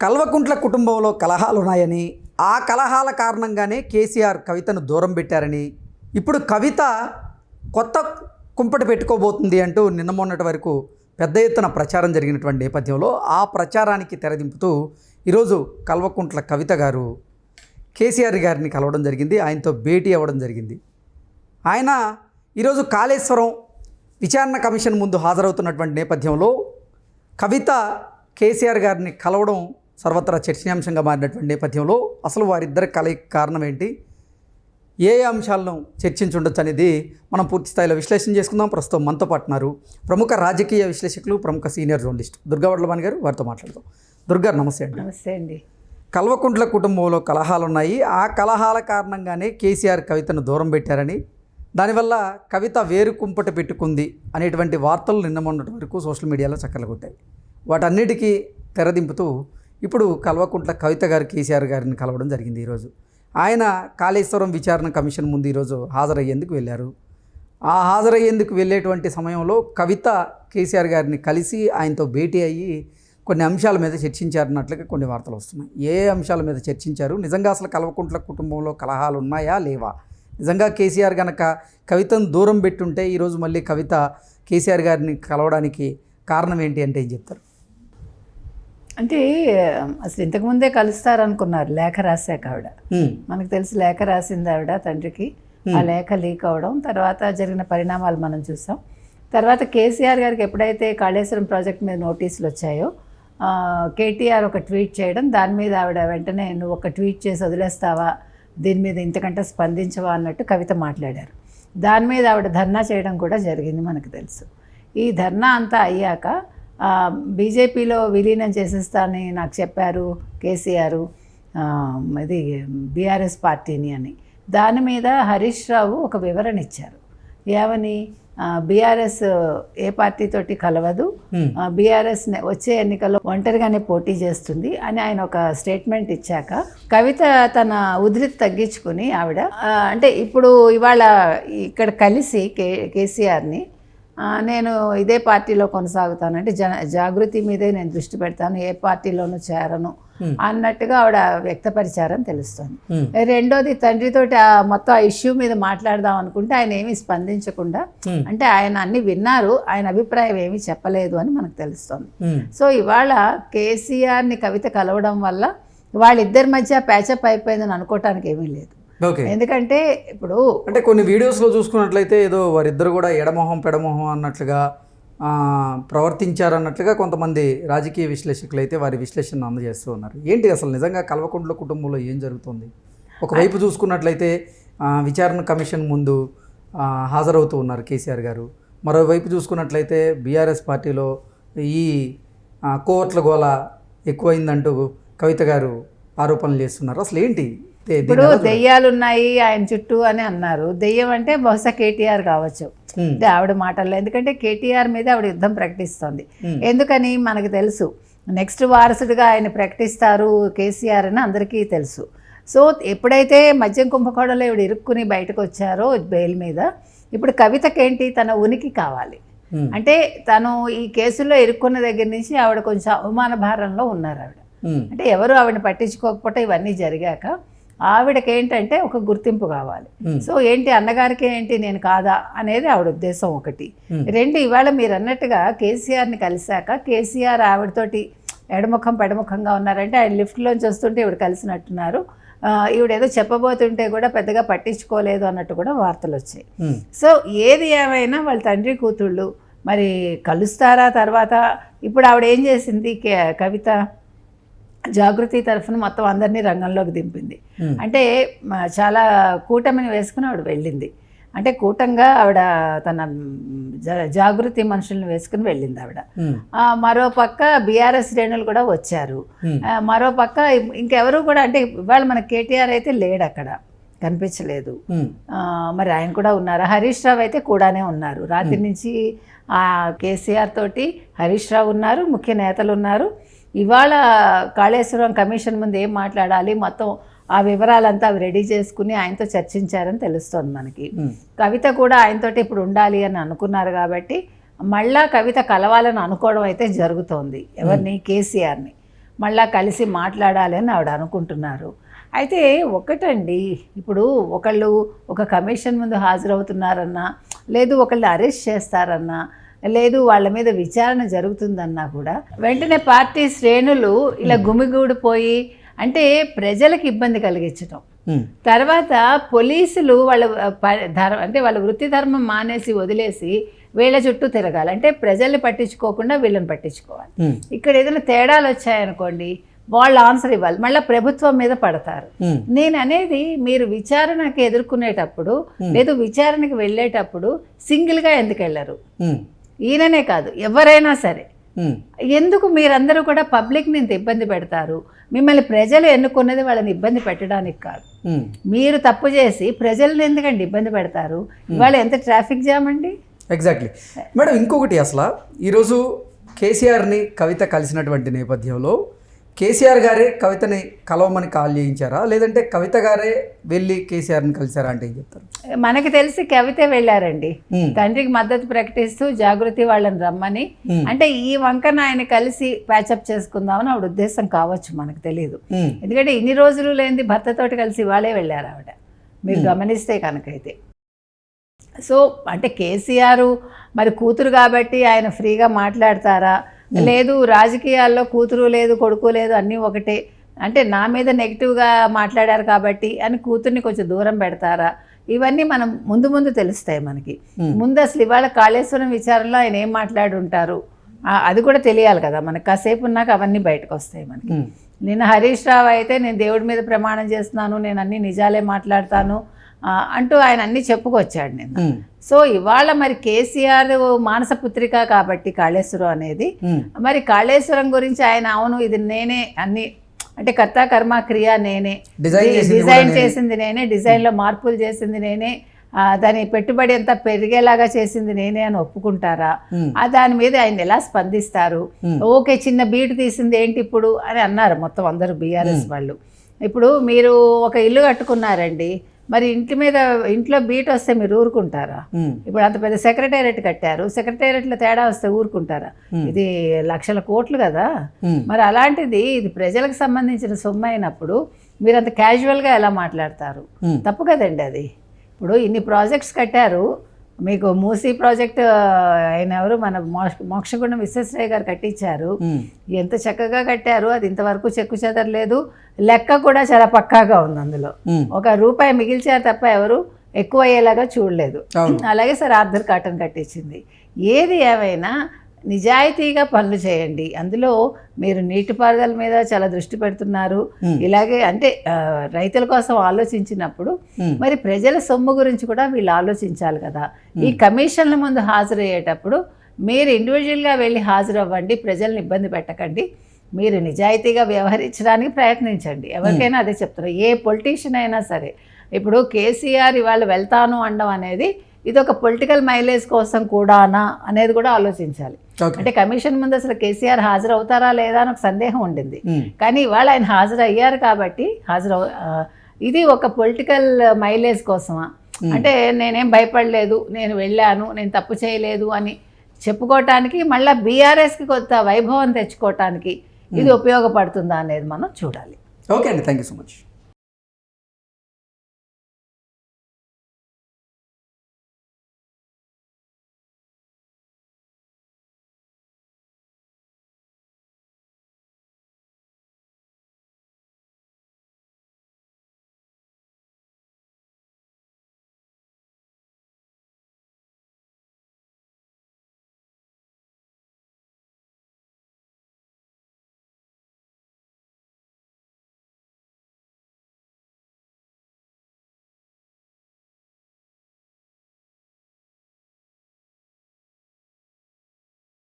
కల్వకుంట్ల కుటుంబంలో కలహాలు ఉన్నాయని ఆ కలహాల కారణంగానే కేసీఆర్ కవితను దూరం పెట్టారని ఇప్పుడు కవిత కొత్త కుంపటి పెట్టుకోబోతుంది అంటూ నిన్న మొన్నటి వరకు పెద్ద ఎత్తున ప్రచారం జరిగినటువంటి నేపథ్యంలో ఆ ప్రచారానికి తెరదింపుతూ ఈరోజు కల్వకుంట్ల కవిత గారు కేసీఆర్ గారిని కలవడం జరిగింది. ఆయనతో భేటీ అవ్వడం జరిగింది. ఆయన ఈరోజు కాళేశ్వరం విచారణ కమిషన్ ముందు హాజరవుతున్నటువంటి నేపథ్యంలో కవిత కేసీఆర్ గారిని కలవడం సర్వత్రా చర్చనీయాంశంగా మారినటువంటి నేపథ్యంలో అసలు వారిద్దరి కలయిక కారణం ఏంటి? ఏ అంశాలను చర్చించుండొచ్చు అనేది మనం పూర్తి స్థాయిలో విశ్లేషణ చేసుకుందాం. ప్రస్తుతం మనతో పాటు ఉన్నారు ప్రముఖ రాజకీయ విశ్లేషకులు ప్రముఖ సీనియర్ జర్నలిస్ట్ దుర్గా వడ్లమాని గారు వారితో మాట్లాడదాం. దుర్గా నమస్తే అండి. నమస్తే అండి. కల్వకుంట్ల కుటుంబంలో కలహాలు ఉన్నాయి. ఆ కలహాల కారణంగానే కేసీఆర్ కవితను దూరం పెట్టారని దానివల్ల కవిత వేరు కుంపట పెట్టుకుంది అనేటువంటి వార్తలు నిన్న మొన్నటి వరకు సోషల్ మీడియాలో చక్కర్లు కొట్టాయి వాటన్నిటికీ తెరదింపుతూ ఇప్పుడు కల్వకుంట్ల కవిత గారు కేసీఆర్ గారిని కలవడం జరిగింది ఈరోజు. ఆయన కాళేశ్వరం విచారణ కమిషన్ ముందు ఈరోజు హాజరయ్యేందుకు వెళ్ళారు. ఆ హాజరయ్యేందుకు వెళ్ళేటువంటి సమయంలో కవిత కేసీఆర్ గారిని కలిసి ఆయనతో భేటీ అయ్యి కొన్ని అంశాల మీద చర్చించారన్నట్లుగా కొన్ని వార్తలు వస్తున్నాయి. ఏ అంశాల మీద చర్చించారు? నిజంగా అసలు కల్వకుంట్ల కుటుంబంలో కలహాలు ఉన్నాయా? లేవా? నిజంగా కేసీఆర్ గనక కవితను దూరం పెట్టుంటే ఈరోజు మళ్ళీ కవిత కేసీఆర్ గారిని కలవడానికి కారణం ఏంటి అంటే ఏం చెప్తారు? అంటే అసలు ఇంతకుముందే కలుస్తారనుకున్నారు లేఖ రాశాక ఆవిడ. మనకు తెలిసి లేఖ రాసింది ఆవిడ తండ్రికి. ఆ లేఖ లీక్ అవడం తర్వాత జరిగిన పరిణామాలు మనం చూసాం. తర్వాత కేసీఆర్ గారికి ఎప్పుడైతే కాళేశ్వరం ప్రాజెక్ట్ మీద నోటీసులు వచ్చాయో కేటీఆర్ ఒక ట్వీట్ చేయడం దాని మీద ఆవిడ వెంటనే నువ్వు ఒక ట్వీట్ చేసి వదిలేస్తావా? దీని మీద ఇంతకంటే స్పందించవా? అన్నట్టు కవిత మాట్లాడారు. దాని మీద ఆవిడ ధర్నా చేయడం కూడా జరిగింది మనకు తెలుసు. ఈ ధర్నా అంతా అయ్యాక బీజేపీలో విలీనం చేసేస్తానని నాకు చెప్పారు కేసీఆర్ ఇది బీఆర్ఎస్ పార్టీని అని. దాని మీద హరీష్ రావు ఒక వివరణ ఇచ్చారు. ఏమని? బీఆర్ఎస్ ఏ పార్టీతోటి కలవదు. బీఆర్ఎస్ వచ్చే ఎన్నికల్లో ఒంటరిగానే పోటీ చేస్తుంది అని ఆయన ఒక స్టేట్మెంట్ ఇచ్చాక కవిత తన ఉధృతి తగ్గించుకుని ఆవిడ అంటే ఇప్పుడు ఇవాళ ఇక్కడ కలిసి కే కేసీఆర్ని నేను ఇదే పార్టీలో కొనసాగుతానంటే జన జాగృతి మీదే నేను దృష్టి పెడతాను. ఏ పార్టీలోనూ చేరను అన్నట్టుగా ఆవిడ వ్యక్తపరిచారని తెలుస్తుంది. హ్మ్. రెండోది తండ్రితోటి ఆ మొత్తం ఆ ఇష్యూ మీద మాట్లాడదాం అనుకుంటే ఆయన ఏమీ స్పందించకుండా హ్మ్. అంటే ఆయన అన్ని విన్నారు. ఆయన అభిప్రాయం ఏమీ చెప్పలేదు అని మనకు తెలుస్తుంది. సో ఇవాళ కేసీఆర్ని కవిత కలవడం వల్ల వాళ్ళిద్దరి మధ్య ప్యాచప్ అయిపోయిందని అనుకోవటానికి ఏమీ లేదు. ఎందుకంటే ఇప్పుడు అంటే కొన్ని వీడియోస్లో చూసుకున్నట్లయితే ఏదో వారిద్దరు కూడా ఎడమొహం పెడమొహం అన్నట్లుగా ప్రవర్తించారన్నట్లుగా కొంతమంది రాజకీయ విశ్లేషకులు అయితే వారి విశ్లేషణ అందజేస్తూ ఉన్నారు. ఏంటి అసలు నిజంగా కల్వకుంట్ల కుటుంబంలో ఏం జరుగుతుంది? ఒకవైపు చూసుకున్నట్లయితే విచారణ కమిషన్ ముందు హాజరవుతూ ఉన్నారు కేసీఆర్ గారు. మరోవైపు చూసుకున్నట్లయితే బీఆర్ఎస్ పార్టీలో ఈ ఆ, కోవట్ల గోల ఎక్కువైందంటూ కవిత గారు ఆరోపణలు చేస్తున్నారు. అసలు ఏంటి ఇప్పుడు దెయ్యాలు ఉన్నాయి ఆయన చుట్టూ అని అన్నారు. దెయ్యం అంటే బహుశా కేటీఆర్ కావచ్చు. అంటే ఆవిడ మాటల్లో. ఎందుకంటే కేటీఆర్ మీద ఆవిడ యుద్ధం ప్రకటిస్తోంది. ఎందుకని? మనకు తెలుసు. నెక్స్ట్ వారసుడిగా ఆయన ప్రకటిస్తారు కేసీఆర్ అని అందరికీ తెలుసు. సో ఎప్పుడైతే మద్యం కుంభకోణంలో ఇవిడ ఇరుక్కుని బయటకు వచ్చారో బెయిల్ మీద ఇప్పుడు కవితకేంటి? తన ఉనికి కావాలి. అంటే తను ఈ కేసుల్లో ఇరుక్కున్న దగ్గర నుంచి ఆవిడ కొంచెం అవమాన భారంలో ఉన్నారు ఆవిడ. అంటే ఎవరు ఆవిడని పట్టించుకోకపోతే ఇవన్నీ జరిగాక ఆవిడకి ఏంటంటే ఒక గుర్తింపు కావాలి. సో ఏంటి అన్నగారికి ఏంటి నేను కాదా అనేది ఆవిడ ఉద్దేశం ఒకటి. రెండు ఇవాళ మీరు అన్నట్టుగా కేసీఆర్ని కలిశాక కేసీఆర్ ఆవిడతోటి ఎడముఖం పెడముఖంగా ఉన్నారంటే ఆయన లిఫ్ట్లోంచి వస్తుంటే ఈవిడ కలిసినట్టున్నారు. ఆ, ఈవిడ ఏదో చెప్పబోతుంటే కూడా పెద్దగా పట్టించుకోలేదు అన్నట్టు కూడా వార్తలు వచ్చాయి. సో ఏది ఏమైనా వాళ్ళ తండ్రి కూతుళ్ళు మరి కలుస్తారా తర్వాత? ఇప్పుడు ఆవిడ ఏం చేసింది? కే- కవిత? జాగృతి తరఫున మొత్తం అందరినీ రంగంలోకి దింపింది. Hmm. అంటే చాలా కూటమిని వేసుకుని ఆవిడ వెళ్ళింది. అంటే కూటంగా ఆవిడ తన జాగృతి మనుషుల్ని వేసుకుని వెళ్ళింది ఆవిడ. ఆ, మరో పక్క బీఆర్ఎస్ శ్రేణులు కూడా వచ్చారు. Hmm. మరో పక్క ఇంకెవరు కూడా అంటే ఇవాళ మన కేటీఆర్ అయితే లేడు అక్కడ. కనిపించలేదు. మరి ఆయన కూడా ఉన్నారు? హరీష్ రావు అయితే కూడానే ఉన్నారు. రాత్రి నుంచి ఆ కేసీఆర్ తోటి హరీష్ రావు ఉన్నారు. ముఖ్య నేతలు ఉన్నారు. ఇవాళ కాళేశ్వరం కమిషన్ ముందు ఏం మాట్లాడాలి? మొత్తం ఆ వివరాలంతా అవి రెడీ చేసుకుని ఆయనతో చర్చించారని తెలుస్తోంది మనకి. కవిత కూడా ఆయనతోటి ఇప్పుడు ఉండాలి అని అనుకున్నారు కాబట్టి మళ్ళా కవిత కలవాలని అనుకోవడం అయితే జరుగుతోంది. ఎవరిని? కేసీఆర్ని. మళ్ళా కలిసి మాట్లాడాలి అని ఆవిడ అనుకుంటున్నారు. అయితే ఒకటండి ఇప్పుడు ఒకళ్ళు ఒక కమిషన్ ముందు హాజరవుతున్నారన్నా లేదు ఒకళ్ళు అరెస్ట్ చేస్తారన్నా లేదు వాళ్ళ మీద విచారణ జరుగుతుందన్నా కూడా వెంటనే పార్టీ శ్రేణులు ఇలా గుమిగూడిపోయి అంటే ప్రజలకు ఇబ్బంది కలిగించడం తర్వాత పోలీసులు వాళ్ళ ధర్మ అంటే వాళ్ళ వృత్తి ధర్మం మానేసి వదిలేసి వీళ్ళ చుట్టూ తిరగాలి. అంటే ప్రజల్ని పట్టించుకోకుండా వీళ్ళని పట్టించుకోవాలి. ఇక్కడ ఏదైనా తేడాలు వచ్చాయనుకోండి వాళ్ళు ఆన్సర్ ఇవ్వాలి. మళ్ళీ ప్రభుత్వం మీద పడతారు. నేను అనేది మీరు విచారణకి ఎదుర్కొనేటప్పుడు లేదు విచారణకి వెళ్ళేటప్పుడు సింగిల్గా ఎందుకు వెళ్ళరు? ఈయననే కాదు ఎవరైనా సరే. ఎందుకు మీరందరూ కూడా పబ్లిక్ని ఇంత ఇబ్బంది పెడతారు? మిమ్మల్ని ప్రజలు ఎన్నుకున్నది వాళ్ళని ఇబ్బంది పెట్టడానికి కాదు. మీరు తప్పు చేసి ప్రజల్ని ఎందుకండి ఇబ్బంది పెడతారు? ఇవాళ ఎంత ట్రాఫిక్ జామ్ అండి? ఎగ్జాక్ట్లీ మేడం ఇంకొకటి అసలు ఈరోజు కేసీఆర్ని కవిత కలిసినటువంటి నేపథ్యంలో కేసీఆర్ గారే కవితని కలవమని కాల్ చేయించారా? లేదంటే కవిత గారే వెళ్ళి కేసీఆర్ని కలిసారా అంటే ఏం చెప్తారు? మనకి తెలిసి కవిత వెళ్ళారండి. తండ్రికి మద్దతు ప్రకటిస్తూ జాగృతి వాళ్ళని రమ్మని. అంటే ఈ వంకన ఆయన కలిసి ప్యాచప్ చేసుకుందామని ఆవిడ ఉద్దేశం కావచ్చు మనకు తెలియదు ఎందుకంటే ఇన్ని రోజులు లేనిది భర్తతోటి కలిసి ఇవాళే వెళ్ళారు ఆవిడ. మీరు గమనిస్తే కనుకైతే. సో అంటే కేసీఆర్ మరి కూతురు కాబట్టి ఆయన ఫ్రీగా మాట్లాడతారా? లేదు రాజకీయాల్లో కూతురు లేదు కొడుకు లేదు అన్నీ ఒకటే. అంటే నా మీద నెగిటివ్గా మాట్లాడారు కాబట్టి అని కూతుర్ని కొంచెం దూరం పెడతారా? ఇవన్నీ మనం ముందు ముందు తెలుస్తాయి మనకి. ముందు అసలు ఇవాళ కాళేశ్వరం విచారణలో ఆయన ఏం మాట్లాడుంటారు? అది కూడా తెలియాలి కదా మనకు. కాసేపు ఉన్నాక అవన్నీ బయటకు వస్తాయి మనకి. నిన్న హరీష్ రావు అయితే నేను దేవుడి మీద ప్రమాణం చేస్తున్నాను నేను అన్ని నిజాలే మాట్లాడతాను అంటూ ఆయన అన్ని చెప్పుకొచ్చాడు నేను సో ఇవాళ మరి కేసీఆర్ మానస పుత్రిక కాబట్టి కాళేశ్వరం అనేది మరి కాళేశ్వరం గురించి ఆయన అవును ఇది నేనే అన్ని అంటే కర్త కర్మ క్రియ నేనే. డిజైన్ చేసింది డిజైన్ నేనే. నేనే డిజైన్లో మార్పులు చేసింది నేనే దాని పెట్టుబడి అంతా పెరిగేలాగా చేసింది నేనే అని ఒప్పుకుంటారా? ఆ దాని మీద ఆయన ఎలా స్పందిస్తారు. ఓకే చిన్న బీట్ తీసింది ఏంటి ఇప్పుడు? అని అన్నారు మొత్తం అందరూ బీఆర్ఎస్ వాళ్ళు. ఇప్పుడు మీరు ఒక ఇల్లు కట్టుకున్నారండి. మరి ఇంటి మీద ఇంట్లో బీట్ వస్తే మీరు ఊరుకుంటారా? ఇప్పుడు అంత పెద్ద సెక్రటేరియట్ కట్టారు సెక్రటేరియట్లో తేడా వస్తే ఊరుకుంటారా? ఇది లక్షల కోట్లు కదా. మరి అలాంటిది ఇది ప్రజలకు సంబంధించిన సొమ్ము అయినప్పుడు మీరు అంత క్యాజువల్గా ఎలా మాట్లాడతారు? తప్పు కదండి అది. ఇప్పుడు ఇన్ని ప్రాజెక్ట్స్ కట్టారు మీకు మూసీ ప్రాజెక్ట్ ఆయన ఎవరు? మన మోక్ష మోక్షగుండం విశ్వేశ్వరయ్య గారు కట్టించారు. ఎంత చక్కగా కట్టారు అది ఇంతవరకు చెక్కు చెదరలేదు లెక్క కూడా చాలా పక్కాగా ఉంది అందులో. ఒక రూపాయి మిగిల్చారు తప్ప ఎవరు ఎక్కువ అయ్యేలాగా చూడలేదు అలాగే సార్ ఆర్థర్ కాటన్ కట్టించింది. ఏది ఏమైనా నిజాయితీగా పనులు చేయండి. అందులో మీరు నీటిపారుదల మీద చాలా దృష్టి పెడుతున్నారు. ఇలాగే అంటే రైతుల కోసం ఆలోచించినప్పుడు మరి ప్రజల సొమ్ము గురించి కూడా వీళ్ళు ఆలోచించాలి కదా. ఈ కమిషన్ల ముందు హాజరయ్యేటప్పుడు మీరు ఇండివిజువల్గా వెళ్ళి హాజరవ్వండి ప్రజల్ని ఇబ్బంది పెట్టకండి. మీరు నిజాయితీగా వ్యవహరించడానికి ప్రయత్నించండి. ఎవరికైనా అదే చెప్తారు ఏ పొలిటీషియన్ అయినా సరే. ఇప్పుడు కేసీఆర్ ఇవాళ వెళ్తాను అనడం అనేది ఇది ఒక పొలిటికల్ మైలేజ్ కోసం కూడానా అనేది కూడా ఆలోచించాలి. అంటే కమిషన్ ముందు అసలు కేసీఆర్ హాజరవుతారా లేదా అని ఒక సందేహం ఉండింది. ఉమ్, కానీ ఇవాళ ఆయన హాజరయ్యారు కాబట్టి హాజరు ఇది ఒక పొలిటికల్ మైలేజ్ కోసమా? అంటే నేనేం భయపడలేదు నేను వెళ్ళాను నేను తప్పు చేయలేదు అని చెప్పుకోవటానికి మళ్ళీ బీఆర్ఎస్కి కొత్త వైభవం తెచ్చుకోవటానికి ఇది ఉపయోగపడుతుందా అనేది మనం చూడాలి. ఓకే అండి థ్యాంక్ యూ సో మచ్